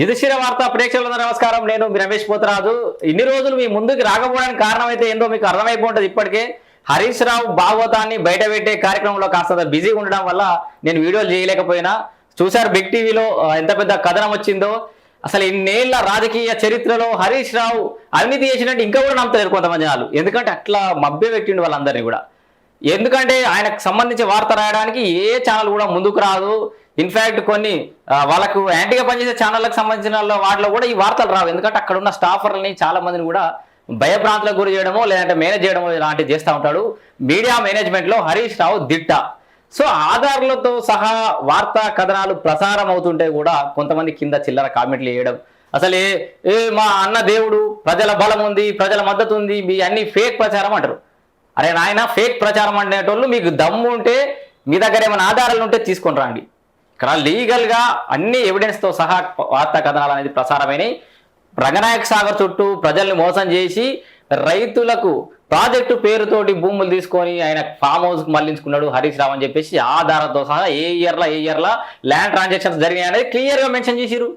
యుధిష్ఠిర వార్త. ప్రేక్షకులందరూ నమస్కారం. నేను మీ రమేష్ పోతరాజు. ఇన్ని రోజులు మీ ముందుకు రాకపోవడానికి కారణం అయితే ఏందో మీకు అర్థమైపోతుంది ఇప్పటికే. హరీష్ రావు భాగవతాన్ని బయట పెట్టే కార్యక్రమంలో కాస్త బిజీగా ఉండడం వల్ల నేను వీడియోలు చేయలేకపోయినా. చూశారు బిగ్ టీవీలో ఎంత పెద్ద కథనం వచ్చిందో. అసలు ఇన్నేళ్ళ రాజకీయ చరిత్రలో హరీష్ రావు అవినీతి చేసినట్టు ఇంకా కూడా నమ్ముతారు కొంతమంది జనాలు. ఎందుకంటే అట్లా మభ్య పెట్టిండు వాళ్ళందరినీ కూడా. ఎందుకంటే ఆయనకు సంబంధించి వార్త రాయడానికి ఏ ఛానల్ కూడా ముందుకు రాదు. ఇన్ఫాక్ట్ కొన్ని వాళ్ళకు యాంటీగా పనిచేసే ఛానళ్ళకు సంబంధించిన వాళ్ళ వాటిలో కూడా ఈ వార్తలు రావు. ఎందుకంటే అక్కడ ఉన్న స్టాఫర్లని చాలా మందిని కూడా భయభ్రాంతులకు గురి చేయడమో లేదంటే మేనేజ్ చేయడమో ఇలాంటివి చేస్తూ ఉంటాడు. మీడియా మేనేజ్మెంట్లో హరీష్ రావు దిట్ట. సో ఆధార్లతో సహా వార్తా కథనాలు ప్రసారం అవుతుంటే కూడా కొంతమంది కింద చిల్లర కామెంట్లు వేయడం. అసలు ఏ ఏ మా అన్న దేవుడు ప్రజల బలం ఉంది ప్రజల మద్దతు ఉంది మీ అన్ని ఫేక్ ప్రచారం అంటారు. అరే నాయన ఫేక్ ప్రచారం అనేటోళ్ళు మీకు దమ్ము ఉంటే మీ దగ్గర ఏమైనా ఆధారాలు ఉంటే తీసుకొని రండి. ఇక్కడ లీగల్గా అన్ని ఎవిడెన్స్తో సహా వార్తా కథనాలు అనేది ప్రసారమైనవి రంగనాయక సాగర్ చుట్టూ ప్రజల్ని మోసం చేసి రైతులకు ప్రాజెక్టు పేరుతోటి భూములు తీసుకొని ఆయన ఫామ్ హౌస్కి మళ్ళించుకున్నాడు హరీష్ రావు అని చెప్పేసి ఆధారంతో సహా ఏ ఇయర్లా ఏ ఇయర్లా ల్యాండ్ ట్రాన్సాక్షన్స్ జరిగినాయి అనేది క్లియర్గా మెన్షన్ చేసిరు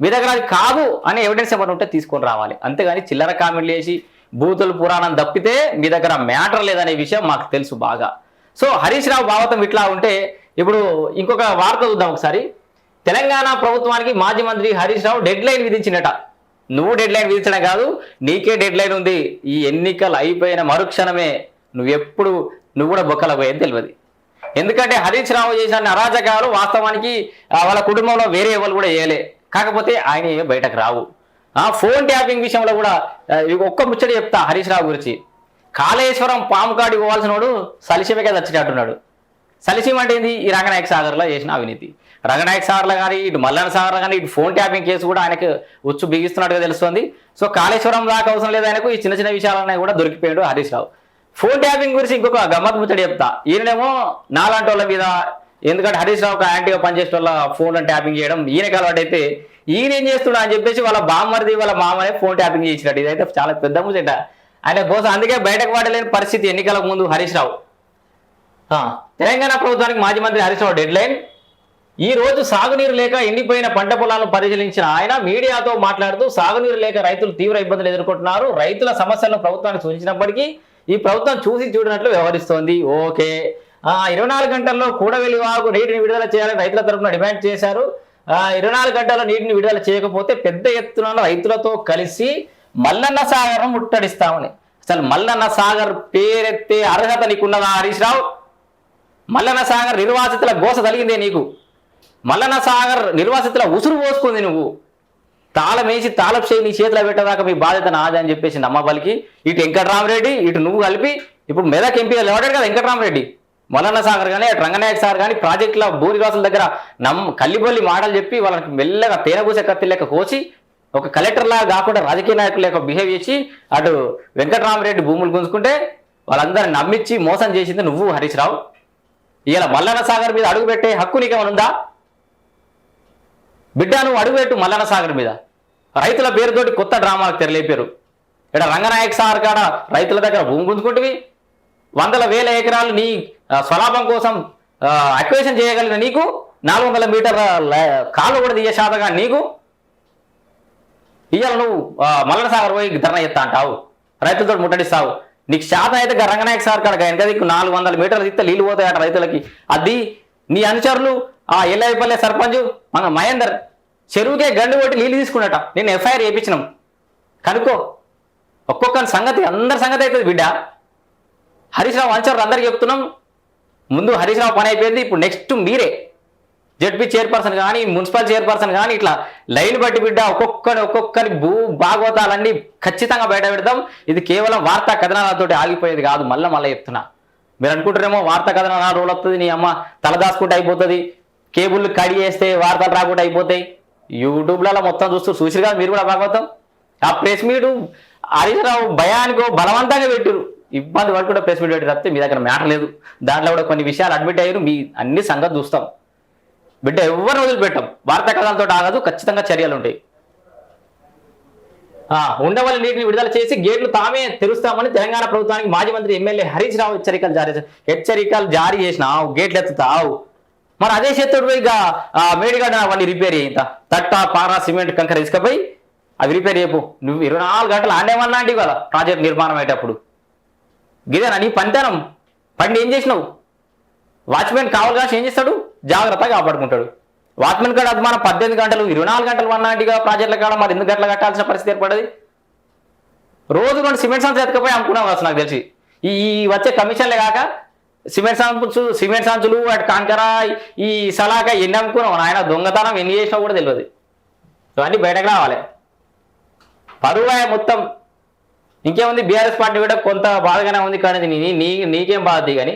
మీ దగ్గర అది కాదు అనే ఎవిడెన్స్ ఏమైనా ఉంటే తీసుకొని రావాలి. అంతేగాని చిల్లర కామెంట్లు వేసి బూతులు పురాణం తప్పితే మీ దగ్గర మ్యాటర్ లేదనే విషయం మాకు తెలుసు బాగా. సో హరీష్ రావు భావతం ఇట్లా ఉంటే ఇప్పుడు ఇంకొక వార్త చూద్దాం ఒకసారి. తెలంగాణ ప్రభుత్వానికి మాజీ మంత్రి హరీష్ రావు డెడ్ లైన్ విధించినట. నువ్వు డెడ్ లైన్ విధించడం కాదు నీకే డెడ్ లైన్ ఉంది. ఈ ఎన్నికలు అయిపోయిన మరుక్షణమే నువ్వెప్పుడు నువ్వు కూడా బొక్కల పోయేది తెలియదు ఎందుకంటే హరీష్ రావు చేసిన అరాచకాలు వాస్తవానికి వాళ్ళ కుటుంబంలో వేరే ఎవరు కూడా వేయలే కాకపోతే ఆయన బయటకు రావు. ఆ ఫోన్ ట్యాపింగ్ విషయంలో కూడా ఒక్క ముచ్చట చెప్తా హరీష్ రావు గురించి. కాళేశ్వరం పాము కాడి పోవాల్సిన వాడు కదా చచ్చినట్టున్నాడు సలిసిం అంటే ఏంది? ఈ రంగనాయక సాగర్లో చేసిన అవినీతి. రంగనాయక సాగర్లో కానీ ఇటు మల్లన సాగర్లో కానీ ఇటు ఫోన్ ట్యాపింగ్ కేసు కూడా ఆయనకు ఉచ్చు బిగిస్తున్నట్టుగా తెలుస్తుంది. సో కాళేశ్వరం దాకా అవసరం లేదు ఆయనకు. ఈ చిన్న చిన్న విషయాలన్నీ కూడా దొరికిపోయాడు హరీష్ రావు. ఫోన్ ట్యాపింగ్ గురించి ఇంకొక గమ్మత్ ముచ్చడి చెప్తా. ఈయనేమో నాలాంటి వాళ్ళ మీద ఎందుకంటే హరీష్ రావు ఒక యాంటీగా పనిచేసే వాళ్ళ ఫోన్ ట్యాపింగ్ చేయడం ఈయనకి అలవాటు అయితే ఈయన ఏం చేస్తున్నా అని చెప్పేసి వాళ్ళ బామ్మరిది వాళ్ళ మామనే ఫోన్ ట్యాపింగ్ చేసినట్టు. ఇదైతే చాలా పెద్ద ముచ్చట. ఆయన కోసం అందుకే బయటకు పడలేని పరిస్థితి ఎన్నికలకు ముందు హరీష్ రావు. ఆ, తెలంగాణ ప్రభుత్వానికి మాజీ మంత్రి హరీష్ రావు డెడ్ లైన్ ఈ రోజు సాగునీరు లేక ఎండిపోయిన పంట పొలాలను పరిశీలించిన ఆయన మీడియాతో మాట్లాడుతూ సాగునీరు లేక రైతులు తీవ్ర ఇబ్బందులు ఎదుర్కొంటున్నారు. రైతుల సమస్యలను ప్రభుత్వానికి సూచించినప్పటికీ ఈ ప్రభుత్వం చూసి చూడనట్లు వ్యవహరిస్తోంది. ఓకే. ఇరవై నాలుగు గంటల్లో కూడవెలి వాగు నీటిని విడుదల చేయాలని రైతుల తరఫున డిమాండ్ చేశారు. ఇరవై నాలుగు గంటల్లో నీటిని విడుదల చేయకపోతే పెద్ద ఎత్తున రైతులతో కలిసి మల్లన్న సాగర్ ముట్టడిస్తామని. అసలు మల్లన్న సాగర్ పేరెత్తే అర్హత నీకున్నదా హరీష్ రావు? మల్లన సాగర్ నిర్వాసితుల గోస తలిగిందే నీకు. మల్లన సాగర్ నిర్వాసితుల ఉసురు పోసుకుంది నువ్వు. తాళం వేసి తాళపు చేయి నీ చేతిలో పెట్టదాకా మీ బాధ్యత నాదే అని చెప్పేసి నమ్మబలికి ఇటు వెంకటరామరెడ్డి ఇటు నువ్వు కలిపి ఇప్పుడు మెదక్ ఎంపీ లేవడాడు కదా వెంకటరామరెడ్డి. మల్లన్న సాగర్ కానీ అటు రంగనాయక్ సార్ కానీ ప్రాజెక్టుల భూనివాసుల దగ్గర నమ్మ కల్లిబొల్లి మాటలు చెప్పి వాళ్ళకి మెల్లగా తేనెపూసే కత్తి లెక్క కోసి ఒక కలెక్టర్ లాగా కాకుండా రాజకీయ నాయకుల యొక్క బిహేవ్ చేసి అటు వెంకటరామరెడ్డి భూములు గుంజుకుంటే వాళ్ళందరిని నమ్మించి మోసం చేసింది నువ్వు హరీష్ రావు. ఇలా మల్లన్న సాగర్ మీద అడుగుపెట్టే హక్కు నీకేమనుందా ఉందా? బిడ్డ నువ్వు అడుగుపెట్టు మల్లన్న సాగర్ మీద. రైతుల పేరుతోటి కొత్త డ్రామాలకు తెరలేపారు. ఇక్కడ రంగనాయక్ సాగర్ కాడ రైతుల దగ్గర భూమి గుంజుకుంటువి? వందల వేల ఎకరాలు నీ స్వలాభం కోసం అక్వేషన్ చేయగలిగిన నీకు నాలుగు వందల మీటర్ల లే- కాలు కూడా తీయ శాతగా నీకు? ఇవాళ నువ్వు మల్లన సాగర్ పోయి ధర్నా ఎత్తా అంటావు. రైతులతో ముట్టడిస్తావు. నీకు శాతం అయితే గా రంగనాయక సార్ కాడ ఆయన కదా నాలుగు వందల మీటర్లు ఇస్తే నీళ్ళు పోతాయట రైతులకి. అది నీ అనుచరులు ఆ ఎల్లైపల్లె సర్పంచ్ మన మహేందర్ చెరువుకే గండు కొట్టి నీళ్ళు తీసుకున్నట. నేను ఎఫ్ఐఆర్ వేయించినాం కనుక్కో ఒక్కొక్క సంగతి అందరి సంగతి అవుతుంది బిడ్డ. హరీష్ రావు అనుచరులు అందరికీ చెప్తున్నాం. ముందు హరీష్ రావు పని అయిపోయింది ఇప్పుడు నెక్స్ట్ మీరే. జడ్పీ చైర్పర్సన్ కానీ మున్సిపల్ చైర్పర్సన్ కానీ ఇట్లా లైన్ బట్టి బిడ్డ ఒక్కొక్కరి ఒక్కొక్కరి భూ భాగవతాలన్నీ ఖచ్చితంగా బయట పెడతాం ఇది కేవలం వార్తా కథనాలతో ఆగిపోయేది కాదు. మళ్ళీ మళ్ళీ చెప్తున్నా. మీరు అనుకుంటారేమో వార్తా కథనాల రోల్ వస్తుంది నీ అమ్మ తలదాసుకుంటే అయిపోతుంది. కేబుల్ కడి చేస్తే వార్తలు రాకుండా అయిపోతాయి. యూట్యూబ్లలో మొత్తం చూస్తూ చూసిరు కదా మీరు కూడా భాగవతం? ఆ ప్రెస్ మీట్ హరీష్ రావు భయానికో బలవంతంగా పెట్టారు ఇబ్బంది పడుకుంటే ప్రెస్ మీట్ పెట్టి తప్పితే మీ దగ్గర మ్యాటర్ లేదు. దాంట్లో కూడా కొన్ని విషయాలు అడ్మిట్ అయ్యారు. మీ అన్ని సంగతి చూస్తాం. బిడ్డ ఎవరు వదిలిపెట్టాం. వార్తా కథలతో ఆగదు ఖచ్చితంగా చర్యలు ఉంటాయి. ఆ, ఉండవల్లి నీటిని విడుదల చేసి గేట్లు తామే తెరుస్తామని తెలంగాణ ప్రభుత్వానికి మాజీ మంత్రి ఎమ్మెల్యే హరీష్ రావు హెచ్చరికలు జారీ హెచ్చరికలు జారీ చేసిన ఆవు గేట్లు ఎత్తుతావు. మరి అదే చేతుడు ఇక మేడిగడ్డ అవన్నీ రిపేర్ అయ్యింత తట్ట పారా సిమెంట్ కంకర ఇసుకపోయి అవి రిపేర్ చేయపు నువ్వు ఇరవై నాలుగు గంటలు ఆడేమన్నా కదా ప్రాజెక్ట్ నిర్మాణం అయ్యేటప్పుడు. గిదేనా నీ పనితనం? పండి ఏం చేసినావు? వాచ్మెన్ కావాలి కాసి ఏం చేస్తాడు? జాగ్రత్తగా కాపాడుకుంటాడు. వాచ్మెన్ కాడ అది పద్దెనిమిది గంటలు ఇరవై నాలుగు గంటలు వన్నాటిగా ప్రాజెక్టుల కాడ మరి ఎందుకు గంటలు కట్టాల్సిన పరిస్థితి ఏర్పడది రోజు రెండు సిమెంట్ సంచులు ఎత్తకపోయి అమ్ముకున్నాం అసలు నాకు తెలిసి. ఈ వచ్చే కమిషన్లే కాక సిమెంట్ సంచులు సిమెంట్ సంచులు వాటి కాంకర ఈ సలాక ఎన్ని అమ్ముకున్నాం? ఆయన దొంగతనం ఎన్ని చేసినా కూడా తెలియదు. ఇవన్నీ బయటకు రావాలి. పరువు మొత్తం. ఇంకేముంది? బీఆర్ఎస్ పార్టీ కూడా కొంత బాధగానే ఉంది కానీ నీ నీ నీకేం బాధ కానీ?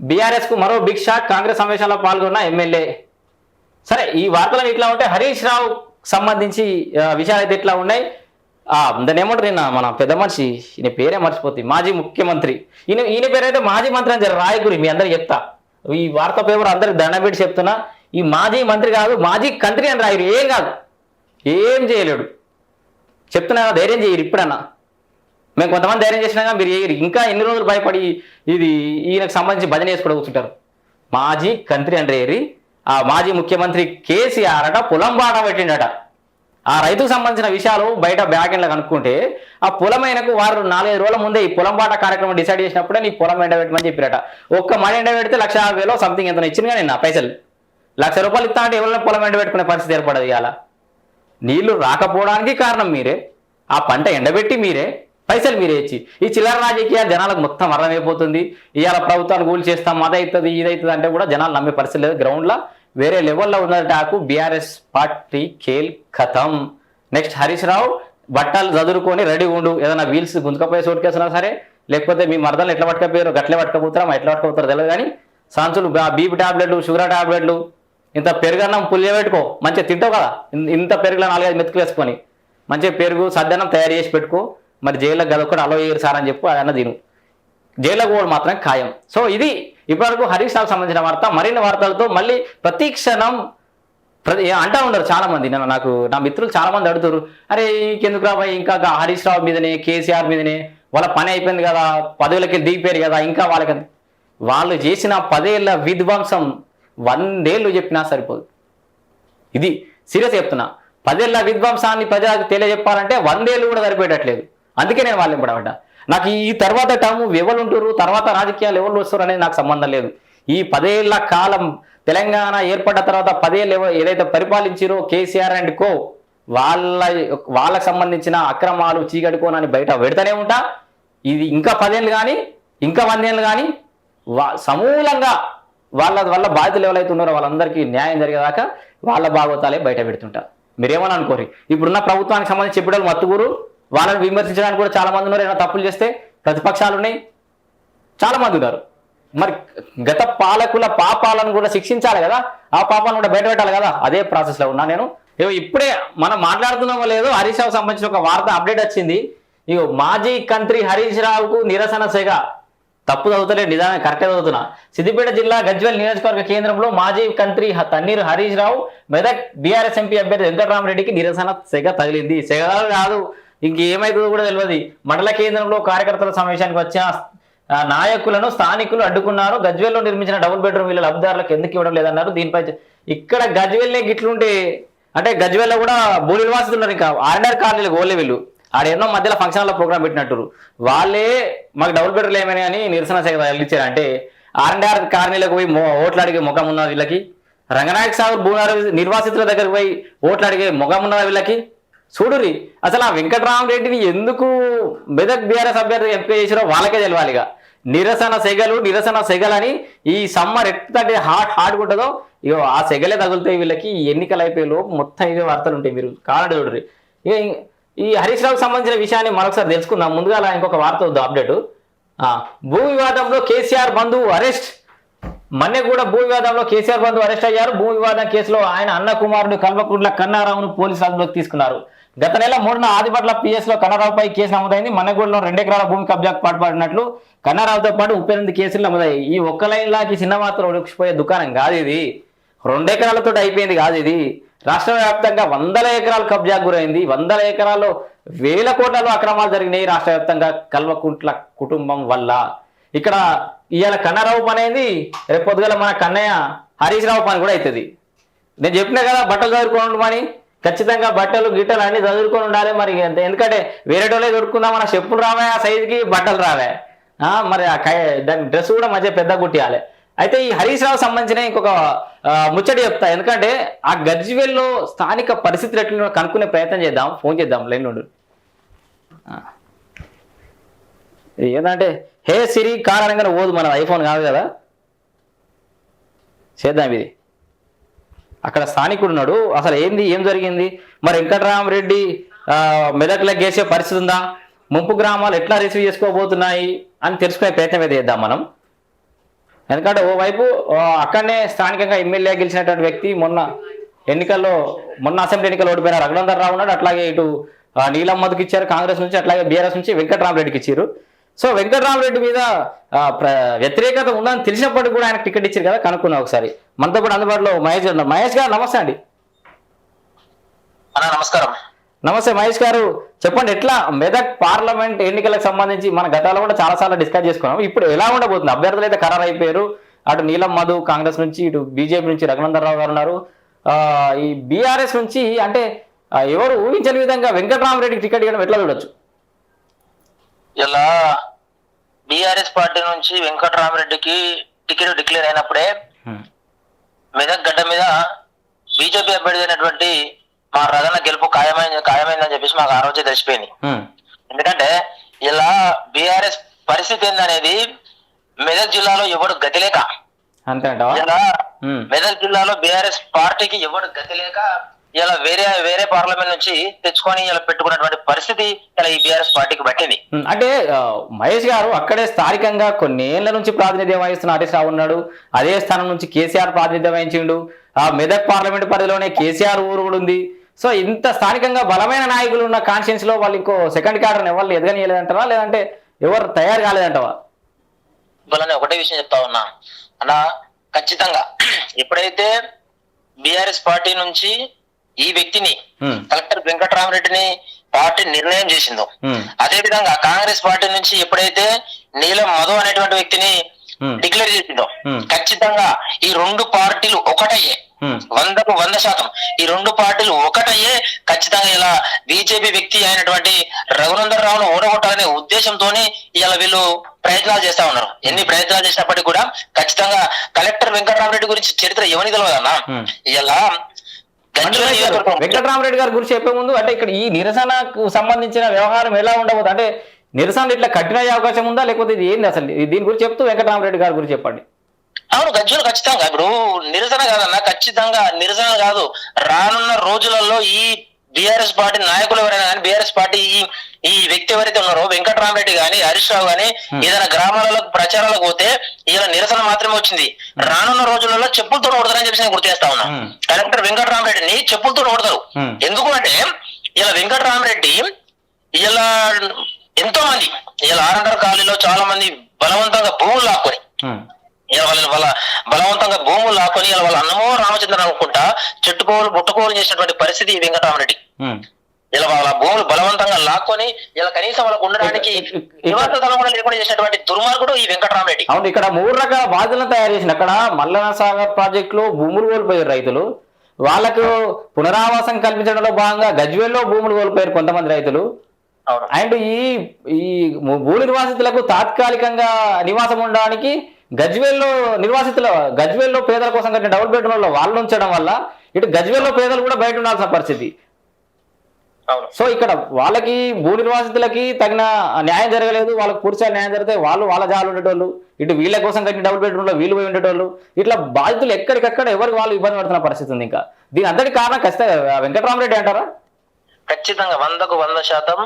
బీఆర్ఎస్కు మరో బిగ్ షాక్ కాంగ్రెస్ సమావేశంలో పాల్గొన్న ఎమ్మెల్యే. సరే ఈ వార్తలు ఇట్లా ఉంటే హరీష్ రావు సంబంధించి విషయాలు అయితే ఇట్లా ఉన్నాయి. ఆ, దాన్ని ఏమంటారు నిన్న మన పెద్ద మనిషి ఈయన పేరే మర్చిపోతుంది మాజీ ముఖ్యమంత్రి. ఈయన ఈయన పేరు అయితే మాజీ మంత్రి అని రాయకురి మీ అందరికి చెప్తా. ఈ వార్తా పేపర్ అందరికి దండబెట్టి చెప్తున్నా. ఈ మాజీ మంత్రి కాదు మాజీ కంత్రి అని రాయరు ఏం కాదు. ఏం చేయలేడు. చెప్తున్నా ధైర్యం చేయరు ఇప్పుడన్నా. మేము కొంతమంది ధైర్యం చేసినాక మీరు ఇంకా ఎన్ని రోజులు భయపడి ఇది ఈయనకు సంబంధించి భజన చేసుకుంటూ కూర్చుంటారు? మాజీ కంత్రి అండ్రేరి ఆ మాజీ ముఖ్యమంత్రి కేసీఆర్ అట పొలం బాట పెట్టిండట. ఆ రైతుకు సంబంధించిన విషయాలు బయట బ్యాక్ ఎండ్లో కనుక్కుంటే ఆ పొలం ఆయనకు వారు నాలుగైదు రోజుల ముందే ఈ పొలం బాట కార్యక్రమం డిసైడ్ చేసినప్పుడే నీ పొలం ఎండబెట్టమని చెప్పారట. ఒక్క మడి ఎండబెడితే లక్ష యాభై వేలో సంథింగ్ ఎంత ఇచ్చింది కానీ నా పైసలు. లక్ష రూపాయలు ఇస్తా అంటే ఎవరైనా పొలం ఎండబెట్టుకునే పరిస్థితి ఏర్పడదు ఇవాళ. నీళ్ళు రాకపోవడానికి కారణం మీరే. ఆ పంట ఎండబెట్టి మీరే. పైసలు మీరే ఇచ్చి. ఈ చిల్లర రాజకీయాలు జనాలకు మొత్తం అర్థమైపోతుంది. ఇవాళ ప్రభుత్వాన్ని కూల్ చేస్తాం అదవుతుంది ఇదవుతుంది అంటే కూడా జనాలు నమ్మే పరిస్థితి లేదు. గ్రౌండ్లో వేరే లెవెల్లో ఉన్నది ఆకు బీఆర్ఎస్ పార్టీ ఖేల్ ఖతం నెక్స్ట్ హరీష్ రావు బట్టలు చదువుకొని రెడీ ఉండు. ఏదైనా వీల్స్ గుంజుకపోయే సోటు సరే లేకపోతే మీ మర్దాలు ఎట్లా పట్టుకపోయారు గట్లే పట్టుకపోతారా మా ఎట్లా పట్టుకపోతారో తెలియదు కానీ సాంచులు బీపీ టాబ్లెట్లు షుగర్ టాబ్లెట్లు ఇంత పెరుగన్నం పులియబెట్టుకో మంచిగా తింటావు కదా. ఇంత పెరుగులో నాలుగైదు మెతుకులు వేసుకొని. మంచిగా పెరుగు సద్దన్నం తయారు చేసి పెట్టుకో. మరి జైల్లో గది అలో చేయరు సార్ అని చెప్పు అదన్న తిను. జైల్లో కూడా మాత్రం ఖాయం. సో ఇది ఇప్పటివరకు హరీష్ రావుకు సంబంధించిన వార్త. మరిన్ని వార్తలతో మళ్ళీ ప్రతి క్షణం ప్రతి అంటా ఉండరు చాలా మంది నేను నాకు నా మిత్రులు చాలా మంది అడుగుతారు అరే ఇంకెందుకు రాబాయి ఇంకా హరీష్ రావు మీదనే కేసీఆర్ మీదనే వాళ్ళ పని అయిపోయింది కదా పదవులకి దిగిపోయారు కదా ఇంకా వాళ్ళకి వాళ్ళు చేసిన పదేళ్ళ విధ్వంసం వందేళ్ళు చెప్పినా సరిపోదు. ఇది సీరియస్ చెప్తున్నా. పదేళ్ళ విధ్వంసాన్ని ప్రజలకు తెలియజెప్పాలంటే వందేళ్ళు కూడా సరిపోయేటట్లేదు. అందుకే నేను వాళ్ళని పడబడ్డా నాకు ఈ తర్వాత టర్మ్ ఎవరు ఉంటారు తర్వాత రాజకీయాలు ఎవరు వస్తారు అనేది నాకు సంబంధం లేదు. ఈ పదేళ్ళ కాలం తెలంగాణ ఏర్పడ్డ తర్వాత పదేళ్ళు ఏదైతే పరిపాలించారో కేసీఆర్ అండ్ కో వాళ్ళ వాళ్ళకు సంబంధించిన అక్రమాలు చీకటికోనని బయట పెడతానే ఉంటా. ఇది ఇంకా పదేళ్ళు కానీ ఇంకా వందేళ్ళు కానీ వా సమూలంగా వాళ్ళ వల్ల బాధితులు ఎవరైతే ఉన్నారో వాళ్ళందరికీ న్యాయం జరిగేదాకా వాళ్ళ భాగవతాలే బయట పెడుతుంటారు మీరేమని అనుకోరు? ఇప్పుడున్న ప్రభుత్వానికి సంబంధించి చెప్పడం మత్తుగురు వాళ్ళని విమర్శించడానికి కూడా చాలా మంది ఉన్నారు ఏమైనా తప్పులు చేస్తే ప్రతిపక్షాలు ఉన్నాయి. చాలా మంది ఉన్నారు. మరి గత పాలకుల పాపాలను కూడా శిక్షించాలి కదా. ఆ పాపాలను కూడా బయట పెట్టాలి కదా. అదే ప్రాసెస్లో ఉన్నా నేను. ఇగో ఇప్పుడే మనం మాట్లాడుతున్నామో లేదో హరీష్ రావు సంబంధించిన ఒక వార్త అప్డేట్ వచ్చింది. ఇగో మాజీ కంత్రి హరీష్ రావుకు నిరసన సెగ. తప్పు చదువుతలే నిజామే కరెక్టే చదువుతున్నా. సిద్దిపేట జిల్లా గజ్వెల్ నియోజకవర్గ కేంద్రంలో మాజీ కంత్రి తన్నీరు హరీష్ రావు మెదక్ బీఆర్ఎస్ ఎంపీ అభ్యర్థి వెంకటరామరెడ్డికి నిరసన సెగ తగిలింది. సెగ కాదు. ఇంకేమైతుందో కూడా తెలియదు మండల కేంద్రంలో కార్యకర్తల సమావేశానికి వచ్చిన నాయకులను స్థానికులు అడ్డుకున్నారు. గజ్వేల్లో నిర్మించిన డబుల్ బెడ్రూమ్ వీళ్ళ లబ్ధిదారులకు ఎందుకు ఇవ్వడం లేదన్నారు. దీనిపై ఇక్కడ గజ్వేల్నే గిట్లుంటే అంటే గజ్వేల్లో కూడా భూమి నివాసితులు ఉన్నారు ఇంకా. ఆర్డర్ కాలనీలు గోలే వీళ్ళు. ఆడ ఎన్నో మధ్యలో ఫంక్షన్ హాల్లో ప్రోగ్రామ్ పెట్టినట్టు వాళ్ళే మాకు డబుల్ బెడ్రూమ్ ఏమని అని నిరసన సేవ ఇచ్చారు. అంటే ఆర్ఎన్ఆర్ కాలనీలకు పోయి ఓట్లు అడిగే ముఖం ఉన్నది వీళ్ళకి. రంగనాయక సాగర్ భూనారు నిర్వాసితుల దగ్గరికి పోయి ఓట్లు అడిగే ముఖం ఉన్నదా వీళ్ళకి. చూడురి అసలు ఆ వెంకటరామరెడ్డిని ఎందుకు మెదక్ బీఆర్ఎస్ అభ్యర్థి ఎంపిక చేసిరో వాళ్ళకే తెలియాలిగా నిరసన సెగలు నిరసన సెగలని ఈ సమ్మర్ ఎట్లాంటి హాట్ హాట్ ఉంటుందో ఇగో ఆ సెగలే తగులుతాయి వీళ్ళకి. ఈ ఎన్నికలు అయిపోయే మొత్తం ఇవే వార్తలు ఉంటాయి మీరు. కాలండి చూడరి ఇక ఈ- హరీష్ రావుకి సంబంధించిన విషయాన్ని మరొకసారి తెలుసుకుందాం. ముందుగా అలా ఇంకొక వార్త వద్దు అప్డేట్. భూ వివాదంలో కేసీఆర్ బంధువు అరెస్ట్. మన్నెగూడ కూడా భూ వివాదంలో కేసీఆర్ బంధువు అరెస్ట్ అయ్యారు. భూ వివాదం కేసులో ఆయన అన్న కుమారుడు కల్వకుంట్ల కన్నారావును పోలీసు అదుపులోకి తీసుకున్నారు. గత నెల మూడున ఆదిపట్ల పిఎస్లో కన్నారావుపై కేసు నమోదైంది. మన్నగూడలో రెండు ఎకరాల భూమి కబ్జాకు పాటుపడినట్లు కన్నారావుతో పాటు ముప్పై ఎనిమిది కేసులు నమోదయ్యాయి. ఈ ఒక్క లైన్ లాకి చిన్న మాత్రం ఉడికిపోయే దుకాణం కాదు ఇది. రెండు ఎకరాలతో అయిపోయింది కాదు ఇది. రాష్ట్ర వ్యాప్తంగా వందల ఎకరాలు కబ్జాకు గురైంది. వందల ఎకరాల్లో వేల కోట్లలో అక్రమాలు జరిగినాయి రాష్ట్ర వ్యాప్తంగా కల్వకుంట్ల కుటుంబం వల్ల. ఇక్కడ ఇవాళ కన్నారావు పని అనేది రేపు పొద్దుగల మన కన్నయ్య హరీష్ రావు పని కూడా అవుతుంది నేను చెప్పినా కదా బట్టలు చదువుకోండి ఉండమని ఖచ్చితంగా బట్టలు గిట్టలు అన్ని చదువుకొని ఉండాలి మరి ఎందుకంటే వేరే వాళ్ళే దొరుకుతుందా మన చెప్పులు రావా ఆ సైజుకి బట్టలు రావే. మరి ఆ కై- దాని డ్రెస్ కూడా మంచిగా పెద్ద కుట్టియాలి. అయితే ఈ హరీష్ రావు సంబంధించిన ఇంకొక ముచ్చటి చెప్తా. ఎందుకంటే ఆ గజ్వేల్లో స్థానిక పరిస్థితులు ఎట్లా కనుక్కునే ప్రయత్నం చేద్దాం. ఫోన్ చేద్దాం. లైన్ నుండి ఏంటంటే హే సిరి కారణంగానే పోదు మన ఐఫోన్ కాదు కదా? చేద్దాం ఇది. అక్కడ స్థానికుడు ఉన్నాడు అసలు ఏంది? ఏం జరిగింది? మరి వెంకటరామరెడ్డి ఆ, మెదక్లకు గేసే పరిస్థితి ఉందా? ముంపు గ్రామాలు ఎట్లా రిసీవ్ చేసుకోబోతున్నాయి అని తెలుసుకునే ప్రయత్నం అయితే చేద్దాం మనం. ఎందుకంటే ఓవైపు అక్కడనే స్థానికంగా ఎమ్మెల్యే గెలిచినటువంటి వ్యక్తి మొన్న ఎన్నికల్లో మొన్న అసెంబ్లీ ఎన్నికల్లో ఓడిపోయిన రఘునందర్ రావు ఉన్నాడు. అట్లాగే ఇటు ఆ, ఇచ్చారు కాంగ్రెస్ నుంచి అట్లాగే బీఆర్ఎస్ నుంచి వెంకటరామరెడ్డికి ఇచ్చారు. సో వెంకటరామరెడ్డి మీద వ్యతిరేకత ఉందని తెలిసినప్పటికీ కూడా ఆయన టికెట్ ఇచ్చారు కదా కనుక్కున్నాం ఒకసారి. మనతో పాటు అందుబాటులో మహేష్ గారు. మహేష్ గారు నమస్తే అండి. నమస్కారం. నమస్తే మహేష్ గారు. చెప్పండి ఎట్లా? మెదక్ పార్లమెంట్ ఎన్నికలకు సంబంధించి మన గతంలో కూడా చాలా సార్లు డిస్కస్ చేసుకున్నాం. ఇప్పుడు ఎలా ఉండబోతుంది? అభ్యర్థులు అయితే ఖరారు అయిపోయారు అటు నీలం మధు కాంగ్రెస్ నుంచి ఇటు బీజేపీ నుంచి రఘునందర్ రావు గారు ఉన్నారు. ఈ బీఆర్ఎస్ నుంచి అంటే ఎవరు ఊహించని విధంగా వెంకటరామరెడ్డికి టికెట్ ఇవ్వడం ఎట్లా చూడొచ్చు? ఇలా బీఆర్ఎస్ పార్టీ నుంచి వెంకటరామరెడ్డికి టికెట్ డిక్లేర్ అయినప్పుడే మెదక్ గడ్డ మీద బీజేపీ అభ్యర్థి అయినటువంటి మా రగన గెలుపు ఖాయమైంది ఖాయమైందని చెప్పేసి మాకు ఆ రోజే తెలిసిపోయింది హ్మ్. ఎందుకంటే ఇలా బీఆర్ఎస్ పరిస్థితి ఏందనేది మెదక్ జిల్లాలో ఎవడు గతి లేక అంతే అంటావా ఇలా హ్మ్. మెదక్ జిల్లాలో బీఆర్ఎస్ పార్టీకి ఎవడు గతి లేక ఇలా వేరే వేరే పార్లమెంట్ నుంచి తెచ్చుకొని ఇలా పెట్టుకున్నటువంటి పరిస్థితి ఇలా ఈ బీఆర్ఎస్ పార్టీకి పట్టింది. అంటే మహేష్ గారు అక్కడే స్థానికంగా కొన్ని ఏళ్ళ నుంచి ప్రాతినిధ్యం వహిస్తున్న హరీష్ రావు ఉన్నాడు. అదే స్థానం నుంచి కేసీఆర్ ప్రాతినిధ్యం వహించిండు. ఆ మెదక్ పార్లమెంట్ పరిధిలోనే కేసీఆర్ ఊరు కూడా ఉంది. సో ఇంత స్థానికంగా బలమైన నాయకులు ఉన్న కాన్షియన్స్లో వాళ్ళు ఇంకో సెకండ్ క్యాడర్ ఎవరు ఎదగనియలేదంటారా లేదంటే ఎవరు తయారు కాలేదంటావా? ఇవ్వాలని ఒకటే విషయం చెప్తా ఉన్నా. అన్న ఖచ్చితంగా ఎప్పుడైతే బీఆర్ఎస్ పార్టీ నుంచి ఈ వ్యక్తిని ఉమ్, కలెక్టర్ వెంకటరామరెడ్డిని పార్టీ నిర్ణయం చేసిందో. ఉమ్, అదే విధంగా కాంగ్రెస్ పార్టీ నుంచి ఎప్పుడైతే నీలం మధు అనేటువంటి వ్యక్తిని ఉమ్, డిక్లేర్ చేసిందో Hmm. ఖచ్చితంగా ఈ రెండు పార్టీలు ఒకటయ్యే. వందకు వంద శాతం. ఈ రెండు పార్టీలు ఒకటయ్యే ఖచ్చితంగా ఇలా బీజేపీ వ్యక్తి అయినటువంటి రఘునందర్ రావును ఓడగొట్టాలనే ఉద్దేశంతోనే ఇలా వీళ్ళు ప్రయత్నాలు చేస్తా ఉన్నారు. ఎన్ని ప్రయత్నాలు చేసినప్పటికీ కూడా ఖచ్చితంగా కలెక్టర్ వెంకటరామరెడ్డి గురించి చరిత్ర ఎవరికి తెలియదన్నా Hmm. ఇలా అంటే గజ్వేల్ గారు, నియోజకవర్గం వెంకటరామరెడ్డి గారి గురించి చెప్పే ముందు అంటే ఇక్కడ ఈ నిరసనకు సంబంధించిన వ్యవహారం ఎలా ఉండబోతుంది అంటే నిరసన ఇట్లా కఠిన అయ్యే అవకాశం ఉందా? లేకపోతే ఇది ఏంది అసలు? దీని గురించి చెప్తూ వెంకటరామరెడ్డి గారి గురించి చెప్పండి. అవును గజ్వేల్ ఖచ్చితంగా. ఇప్పుడు నిరసన కాదన్నా ఖచ్చితంగా నిరసన కాదు. రానున్న రోజులలో ఈ బీఆర్ఎస్ పార్టీ నాయకులు ఎవరైనా కానీ బీఆర్ఎస్ పార్టీ ఈ ఈ వ్యక్తి ఎవరైతే ఉన్నారో వెంకటరామరెడ్డి గాని హరీష్ రావు గాని ఏదైనా గ్రామాలలో ప్రచారాలకు పోతే ఇలా నిరసన మాత్రమే వచ్చింది. రానున్న రోజులలో చెప్పులతో కొడతారని చెప్పేసి నేను గుర్తు చేస్తా ఉన్నా. Hmm. కలెక్టర్ వెంకటరామరెడ్డిని చెప్పులతో Hmm. ఎందుకు అంటే ఇలా వెంకటరామరెడ్డి ఇలా ఎంతో మంది ఇలా ఆరండర్ కాలనీలో చాలా మంది బలవంతంగా భూములు లాక్కొని ఇలా వాళ్ళ బలవంతంగా భూములు లాక్కొని వాళ్ళ అన్నమో రామచంద్రన్ అనుకుంటా చెట్టుకోలు బుట్టకోలు చేసినటువంటి పరిస్థితి వెంకటరామరెడ్డి. ఇలా వాళ్ళ భూములు బలవంతంగా లాక్కొని ఇలా కనీసం వాళ్ళకు ఉండడానికి నివాస స్థలం కూడా లేకుండా చేసినటువంటి దుర్మార్గుడు ఈ వెంకటరామరెడ్డి అవును ఇక్కడ మూడు రకాల బాధ్యతలను తయారు చేసింది అక్కడ మల్లన సాగర్ ప్రాజెక్ట్లో భూములు కోల్పోయారు రైతులు. వాళ్ళకు పునరావాసం కల్పించడంలో భాగంగా గజ్వేల్లో భూములు కోల్పోయారు కొంతమంది రైతులు. అండ్ ఈ ఈ భూ నిర్వాసితులకు తాత్కాలికంగా నివాసం ఉండడానికి గజ్వేల్లో నిర్వాసితుల గజ్వేల్లో పేదల కోసం కట్టిన డబుల్ బెడ్రూమ్లో వాళ్ళు ఉంచడం వల్ల ఇటు గజ్వేల్లో పేదలు కూడా బయట ఉండాల్సిన పరిస్థితి. సో ఇక్కడ వాళ్ళకి భూ నిర్వాసితులకి తగిన న్యాయం జరగలేదు వాళ్ళకి పూర్తిగా న్యాయం జరిగితే వాళ్ళు వాళ్ళ జాలు ఉండేటోళ్ళు ఇటు వీళ్ళ కోసం కట్టిన డబుల్ బెడ్రూమ్లో వీళ్ళు పోయి ఉండేటోళ్ళు ఇట్లా బాధితులు ఎక్కడికక్కడ ఎవరికి వాళ్ళు ఇబ్బంది పడుతున్న పరిస్థితి ఉంది ఇంకా. దీని అంతటి కారణం ఖచ్చితంగా వెంకటరామరెడ్డి అంటారా? ఖచ్చితంగా వందకు వంద శాతం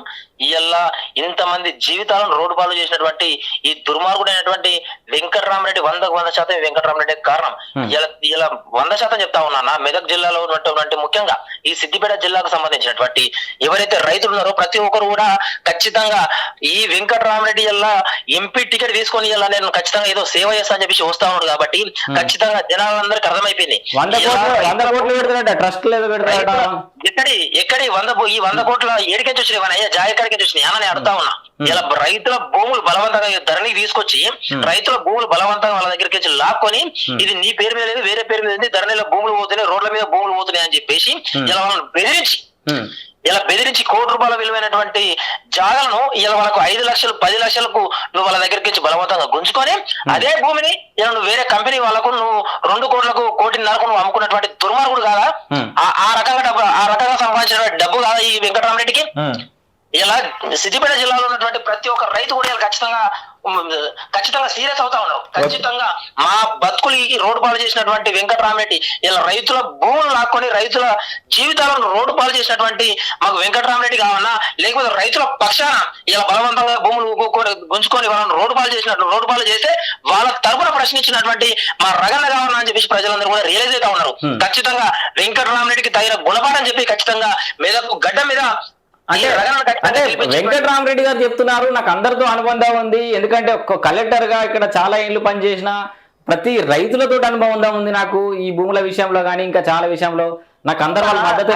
ఇయల్లా ఇంతమంది జీవితాలను రోడ్డు పాలు చేసినటువంటి ఈ దుర్మార్గుడైనటువంటి వెంకటరామరెడ్డి వందకు వంద శాతం వెంకటరామరెడ్డి కారణం. ఇలా ఇలా వంద శాతం చెప్తా ఉన్నానా? మెదక్ జిల్లాలో ఉన్నటువంటి ముఖ్యంగా ఈ సిద్దిపేట జిల్లాకు సంబంధించినటువంటి ఎవరైతే రైతులు ఉన్నారో ప్రతి ఒక్కరు కూడా ఖచ్చితంగా ఈ వెంకటరామరెడ్డి ఇలా ఎంపీ టికెట్ తీసుకొని ఇలా నేను ఖచ్చితంగా ఏదో సేవ చేస్తా అని చెప్పేసి వస్తా ఉన్నాడు కాబట్టి ఖచ్చితంగా జనాలందరికీ అర్థమైపోయింది. ఎక్కడి ఎక్కడి వంద ఈ వంద కోట్ల వచ్చినాయి మన అయ్యా? జాయి కాడికి వచ్చినాయి అని అడుగుతా ఉన్నా. ఇలా రైతుల భూములు బలవంతంగా ధరని తీసుకొచ్చి రైతుల భూములు బలవంతంగా వాళ్ళ దగ్గరికి వచ్చి లాక్కొని ఇది నీ పేరు మీద లేదు వేరే పేరు మీద ఉంది ధరణిలో భూములు పోతున్నాయి రోడ్ల మీద భూములు పోతున్నాయి అని చెప్పేసి ఇలా వాళ్ళని బెదిరించి ఇలా బెదిరించి కోటి రూపాయల విలువైనటువంటి జాగాలను ఇలా వాళ్ళకు ఐదు లక్షలు పది లక్షలకు నువ్వు వాళ్ళ దగ్గరికి వచ్చి బలవంతంగా గుంజుకొని అదే భూమిని ఇలా నువ్వు వేరే కంపెనీ వాళ్ళకు నువ్వు రెండు కోట్లకు కోటిన్నరకు నువ్వు అమ్ముకున్నటువంటి దుర్మార్గుడు కాదా? ఉమ్, ఆ- రకంగా డబ్బు ఆ రకంగా సంపాదించిన డబ్బు కాదా ఈ వెంకటరామరెడ్డికి? ఉమ్, ఇలా సిద్దిపేట జిల్లాలో ఉన్నటువంటి ప్రతి ఒక్క రైతు కూడా ఇలా ఖచ్చితంగా ఖచ్చితంగా సీరియస్ అవుతా ఉన్నారు. ఖచ్చితంగా మా బతుకులు ఈ రోడ్డు పాలు చేసినటువంటి వెంకటరామరెడ్డి ఇలా రైతుల భూములు లాక్కొని రైతుల జీవితాలను రోడ్డు పాలు చేసినటువంటి మాకు వెంకటరామరెడ్డి కావాలన్నా లేకపోతే రైతుల పక్షాన ఇలా బలవంతంగా భూములు గుంజుకొని వాళ్ళని రోడ్డు పాలు చేసినట్టు రోడ్డు పాలు చేస్తే వాళ్ళ తరపున ప్రశ్నించినటువంటి మా రగన్న కావాలన్నా అని చెప్పేసి ప్రజలందరూ కూడా రియలైజ్ అవుతా ఉన్నారు. ఖచ్చితంగా వెంకటరామరెడ్డికి తగిన గుణపాఠం చెప్పి ఖచ్చితంగా మెదకు గడ్డ మీద అంటే అంటే వెంకటరామరెడ్డి గారు చెప్తున్నారు నాకు అందరితో అనుబంధం ఉంది. ఎందుకంటే ఒక కలెక్టర్గా ఇక్కడ చాలా ఏళ్ళు పనిచేసిన ప్రతి రైతులతో అనుబంధం ఉంది నాకు ఈ భూముల విషయంలో కానీ ఇంకా చాలా విషయంలో. నాకు అందరు వాళ్ళ మద్దతు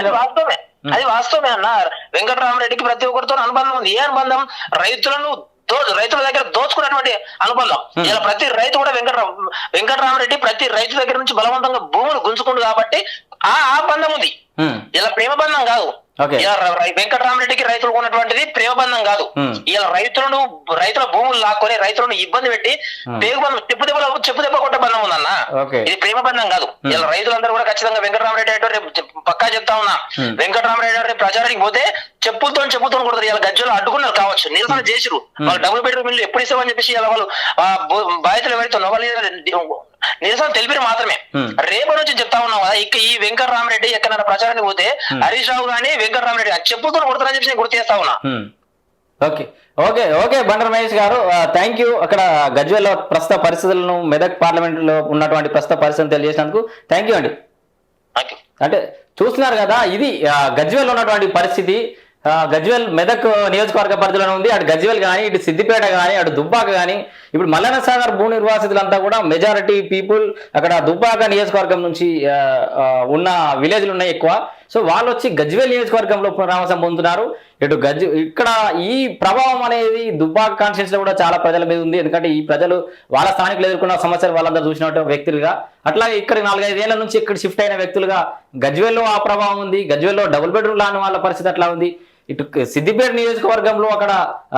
అది వాస్తవమే. అన్న వెంకటరామరెడ్డికి ప్రతి ఒక్కరితో అనుబంధం ఉంది. ఏ అనుబంధం? రైతులను రైతుల దగ్గర దోచుకున్నటువంటి అనుబంధం. ఇలా ప్రతి రైతు కూడా వెంకట వెంకటరామరెడ్డి ప్రతి రైతు దగ్గర నుంచి బలవంతంగా భూములు గుంజుకుండు కాబట్టి ఆ ఆ బంధం ఉంది. ఇలా ప్రేమ బంధం కాదు. వెంకటరామరెడ్డికి రైతులకు ఉన్నటువంటిది ప్రేమ బంధం కాదు. ఇలా రైతులను రైతుల భూములు లాక్కొని రైతులను ఇబ్బంది పెట్టి Hmm. పేగు బంధం చెప్పు దెబ్బ చెప్పు దెబ్బ కొట్టే బంధం ఉందన్న. ఇది ప్రేమ బంధం కాదు ఇలా రైతులందరూ కూడా ఖచ్చితంగా వెంకటరామరెడ్డి అంటే రేపు పక్కా చెప్తా ఉన్నా. వెంకటరామరెడ్డి అంటే ప్రచారానికి పోతే చెప్పులతో చెప్పులతో కొడతారు. ఇలా గజ్జలు అడ్డుకున్నారు కావచ్చు. నిరసన చేసిరు వాళ్ళు డబుల్ బెడ్రూమ్ ఇల్లు ఎప్పుడు ఇస్తామని చెప్పేసి ఇలా వాళ్ళు బాధితులు ఎవరైతే వాళ్ళు నిరసన తెలిపిన మాత్రమే. రేపు నుంచి చెప్తా ఉన్నాం కదా ఇక ఈ వెంకటరామరెడ్డి ఎక్కడైనా ప్రచారానికి పోతే హరీష్ రావు గానీ వెంకటరామరెడ్డి గానీ చెప్పులతో కొడతారని చెప్పేసి నేను గుర్తు చేస్తా ఉన్నా. Okay. Okay okay Bandar Mahesh గారు. థ్యాంక్ యూ అక్కడ గజ్వేల్లో ప్రస్తుత పరిస్థితులను మెదక్ పార్లమెంట్లో ఉన్నటువంటి ప్రస్తుత పరిస్థితులను తెలియజేసినందుకు థ్యాంక్ యూ అండి. అంటే చూస్తున్నారు కదా ఇది గజ్వేల్ ఉన్నటువంటి పరిస్థితి. గజ్వేల్ మెదక్ నియోజకవర్గ పరిధిలోనే ఉంది. అటు గజ్వేల్ కానీ ఇటు సిద్దిపేట కానీ అటు దుబ్బాక కానీ ఇప్పుడు మల్లన్న సాగర్ భూ నిర్వాసితులంతా కూడా మెజారిటీ పీపుల్ అక్కడ దుబ్బాక నియోజకవర్గం నుంచి ఉన్న విలేజ్లు ఉన్నాయి ఎక్కువ. సో వాళ్ళు వచ్చి గజ్వేల్ నియోజకవర్గంలో పునరావాసం పొందుతున్నారు. ఇటు గజ్ ఇక్కడ ఈ ప్రభావం అనేది దుబ్బాక కాన్స్టిట్యూన్స్ కూడా చాలా ప్రజల మీద ఉంది. ఎందుకంటే ఈ ప్రజలు వాళ్ళ స్థానికులు ఎదుర్కొన్న సమస్యలు వాళ్ళందరూ చూసినట్టు వ్యక్తులుగా. అట్లాగే ఇక్కడ నాలుగైదేళ్ళ నుంచి ఇక్కడ షిఫ్ట్ అయిన వ్యక్తులుగా గజ్వేల్లో ఆ ప్రభావం ఉంది. గజ్వేల్లో డబుల్ బెడ్రూమ్ లాని వాళ్ళ పరిస్థితి అట్లా ఉంది. ఇటు సిద్దిపేట నియోజకవర్గంలో అక్కడ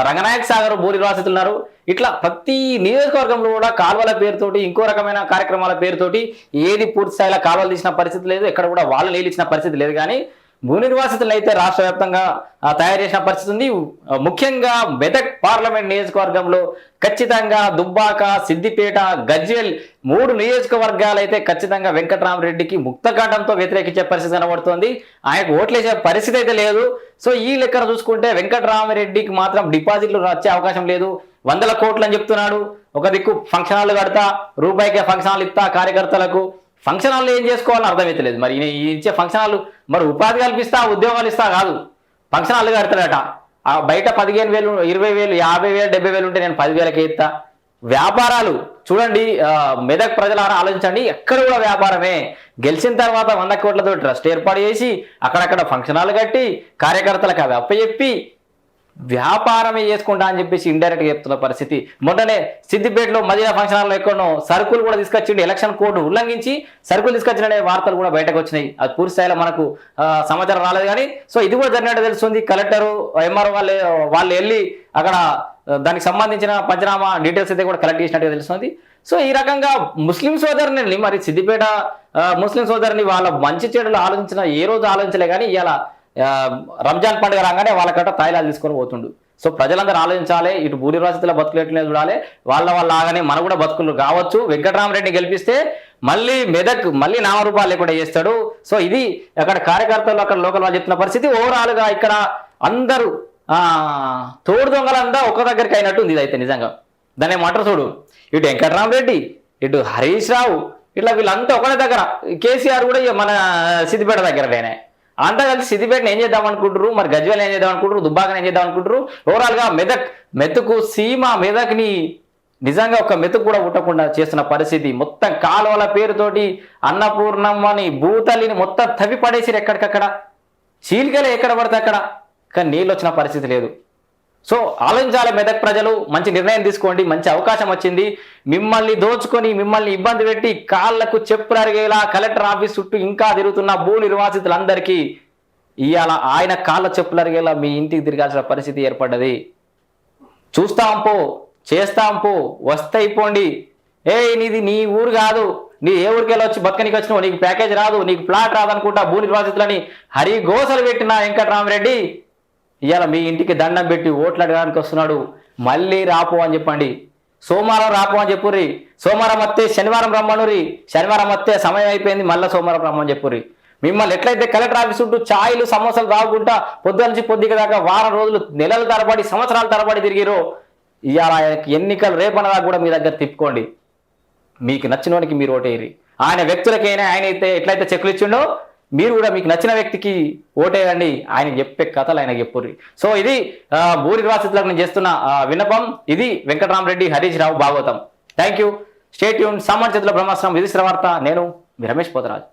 రంగనాయక సాగర్ బోరి రాసితున్నారు. ఇట్లా ప్రతి నియోజకవర్గంలో కూడా కాలువల పేరుతోటి ఇంకో రకమైన కార్యక్రమాల పేరుతోటి ఏది పూర్తి స్థాయిలో కాలువలు తీసిన పరిస్థితి లేదు ఎక్కడ కూడా వాళ్ళు నీళ్ళు ఇచ్చిన పరిస్థితి లేదు. కానీ భూ నిర్వాసితులను అయితే రాష్ట్ర వ్యాప్తంగా తయారు చేసిన పరిస్థితి ఉంది. ముఖ్యంగా మెదక్ పార్లమెంట్ నియోజకవర్గంలో ఖచ్చితంగా దుబ్బాక సిద్దిపేట గజ్వేల్ మూడు నియోజకవర్గాలు అయితే ఖచ్చితంగా వెంకటరామరెడ్డికి ముక్తకాండంతో వ్యతిరేకించే పరిస్థితి కనబడుతోంది. ఆయనకు ఓట్లేసే పరిస్థితి అయితే లేదు. సో ఈ లెక్కన చూసుకుంటే వెంకటరామరెడ్డికి మాత్రం డిపాజిట్లు వచ్చే అవకాశం లేదు. వందల కోట్లు అని చెప్తున్నాడు. ఒక దిక్కు ఫంక్షన్ హాల్ కడతా రూపాయికే ఫంక్షన్ హాల్ ఇస్తా కార్యకర్తలకు. ఫంక్షన్ హాల్లో ఏం చేసుకోవాలని అర్థమైతలేదు మరి ఇచ్చే ఫంక్షన్ హాల్ మరి ఉపాధి కల్పిస్తా ఉద్యోగాలు ఇస్తా కాదు. ఫంక్షన్ హాల్ కడతాడట. బయట పదిహేను వేలు ఇరవై వేలు యాభై వేలు డెబ్బై వేలు ఉంటే నేను పదివేలకి ఇస్తా. వ్యాపారాలు చూడండి మెదక్ ప్రజలారా ఆలోచించండి ఎక్కడ కూడా వ్యాపారమే. గెలిచిన తర్వాత వంద కోట్లతో ట్రస్ట్ ఏర్పాటు చేసి అక్కడక్కడ ఫంక్షన్ హాల్ కట్టి కార్యకర్తలకు అవి అప్పచెప్పి వ్యాపారమే చేసుకుంటా అని చెప్పేసి ఇండైరెక్ట్గా చెప్తున్న పరిస్థితి. మొన్ననే సిద్దిపేటలో మదీనా ఫంక్షన్ హాల్లో ఎక్కడో సరుకులు కూడా తీసుకొచ్చిండు ఎలక్షన్ కోడ్ను ఉల్లంఘించి సరుకులు తీసుకొచ్చిన వార్తలు కూడా బయటకు వచ్చినాయి. అది పూర్తి స్థాయిలో మనకు సమాచారం రాలేదు కానీ సో ఇది కూడా జరిగినట్టు తెలుస్తుంది. కలెక్టర్ ఎంఆర్ఓ వాళ్ళు వాళ్ళు వెళ్ళి అక్కడ దానికి సంబంధించిన పంచనామా డీటెయిల్స్ అయితే కూడా కలెక్ట్ చేసినట్టుగా తెలుస్తుంది. సో ఈ రకంగా ముస్లిం సోదరుని మరి సిద్దిపేట ముస్లిం సోదరుని వాళ్ళ మంచి చెడులు ఆలోచించిన ఏ రోజు ఆలోచించలే కానీ ఇలా రంజాన్ పండుగ రాగానే వాళ్ళకట తాయిలాలు తీసుకొని పోతుండు. సో ప్రజలందరూ ఆలోచించాలి ఇటు భూరి రాసితుల బతుకులేట్లే చూడాలి వాళ్ళ వాళ్ళ ఆగానే మనం కూడా బతుకులు కావచ్చు. వెంకటరామరెడ్డి గెలిపిస్తే మళ్ళీ మెదక్ మళ్ళీ నామరూపాలు లేకుండా చేస్తాడు. సో ఇది అక్కడ కార్యకర్తలు అక్కడ లోకల్ వాళ్ళు చెప్తున్న పరిస్థితి. ఓవరాల్గా ఇక్కడ అందరూ తోడు దొంగలంతా ఒక దగ్గరికి అయినట్టు ఉంది ఇదైతే నిజంగా. దాని ఏమంటారు చూడు? ఇటు వెంకటరామరెడ్డి ఇటు హరీష్ రావు ఇట్లా వీళ్ళంతా ఒకటే దగ్గర. కేసీఆర్ కూడా ఇక మన సిద్దిపేట దగ్గరనే అంతా కలిసి సిద్ధిపేట ఏం చేద్దాం అనుకుంటారు మరి గజ్వేల్ ఏం చేద్దాం అనుకుంటారు దుబ్బాకని ఏం చేద్దాం అనుకుంటారు ఓవరాల్గా మెదక్ మెతుకు సీమ మెదక్ని నిజంగా ఒక మెతుకు కూడా పుట్టకుండా చేస్తున్న పరిస్థితి. మొత్తం కాలువల పేరుతోటి అన్నపూర్ణమ్మని భూతల్లిని మొత్తం తవ్వి పడేసిరు ఎక్కడికక్కడ. చీలికలు ఎక్కడ పడితే అక్కడ. కానీ నీళ్ళు వచ్చిన పరిస్థితి లేదు. సో ఆలోచించాలి మెదక్ ప్రజలు మంచి నిర్ణయం తీసుకోండి మంచి అవకాశం వచ్చింది. మిమ్మల్ని దోచుకొని మిమ్మల్ని ఇబ్బంది పెట్టి కాళ్ళకు చెప్పులు అరిగేలా కలెక్టర్ ఆఫీస్ చుట్టూ ఇంకా తిరుగుతున్న భూ నిర్వాసితులందరికీ ఇవాళ ఆయన కాళ్ళ చెప్పులు అరిగేలా మీ ఇంటికి తిరగాల్సిన పరిస్థితి ఏర్పడ్డది. చూస్తాం పో చేస్తాం పో వస్తాయి పోండి. ఏ నీది నీ ఊరు కాదు. నీ ఏ ఊరికెళ్ళి వచ్చి బతకనికి వచ్చినావు? నీకు ప్యాకేజ్ రాదు నీకు ప్లాట్ రాదు అనుకుంటా భూ నిర్వాసితులని హరి గోసలు పెట్టిన వెంకటరామరెడ్డి. ఇవాళ మీ ఇంటికి దండం పెట్టి ఓట్లు అడగడానికి వస్తున్నాడు. మళ్ళీ రాపు అని చెప్పండి. సోమవారం రాపు అని చెప్పుర్రి. సోమవారం వస్తే శనివారం రమ్మనురి శనివారం వస్తే సమయం అయిపోయింది మళ్ళీ సోమవారం రమ్మని చెప్పుర్రి. మిమ్మల్ని ఎట్లయితే కలెక్టర్ ఆఫీస్ ఉంటూ ఛాయలు సమోసాలు తాగుకుంటా పొద్దు నుంచి పొద్దుక దాకా వారం రోజులు నెలల తరబడి సంవత్సరాల తరబడి తిరిగిరో ఇవాళ ఆయనకి ఎన్నికలు రేపనదాకా కూడా మీ దగ్గర తిప్పుకోండి. మీకు నచ్చిన వాడికి మీరు ఓటేయరి ఆయన వ్యక్తులకైనా ఆయన అయితే ఎట్లయితే చెక్కులు ఇచ్చిండో మీరు కూడా మీకు నచ్చిన వ్యక్తికి ఓటేయండి. ఆయన చెప్పే కథలు ఆయన చెప్పుర్రి. సో ఇది ఆ, భూ నేను చేస్తున్న విన్నపం. ఇది వెంకటరామరెడ్డి హరీష్ రావు భాగవతం థ్యాంక్ యూ స్టేట్ యూన్ సామాన్య చేతుల బ్రహ్మాస్త్రం విధిశ్ర వార్త నేను మీ రమేష్ పోతరాజు.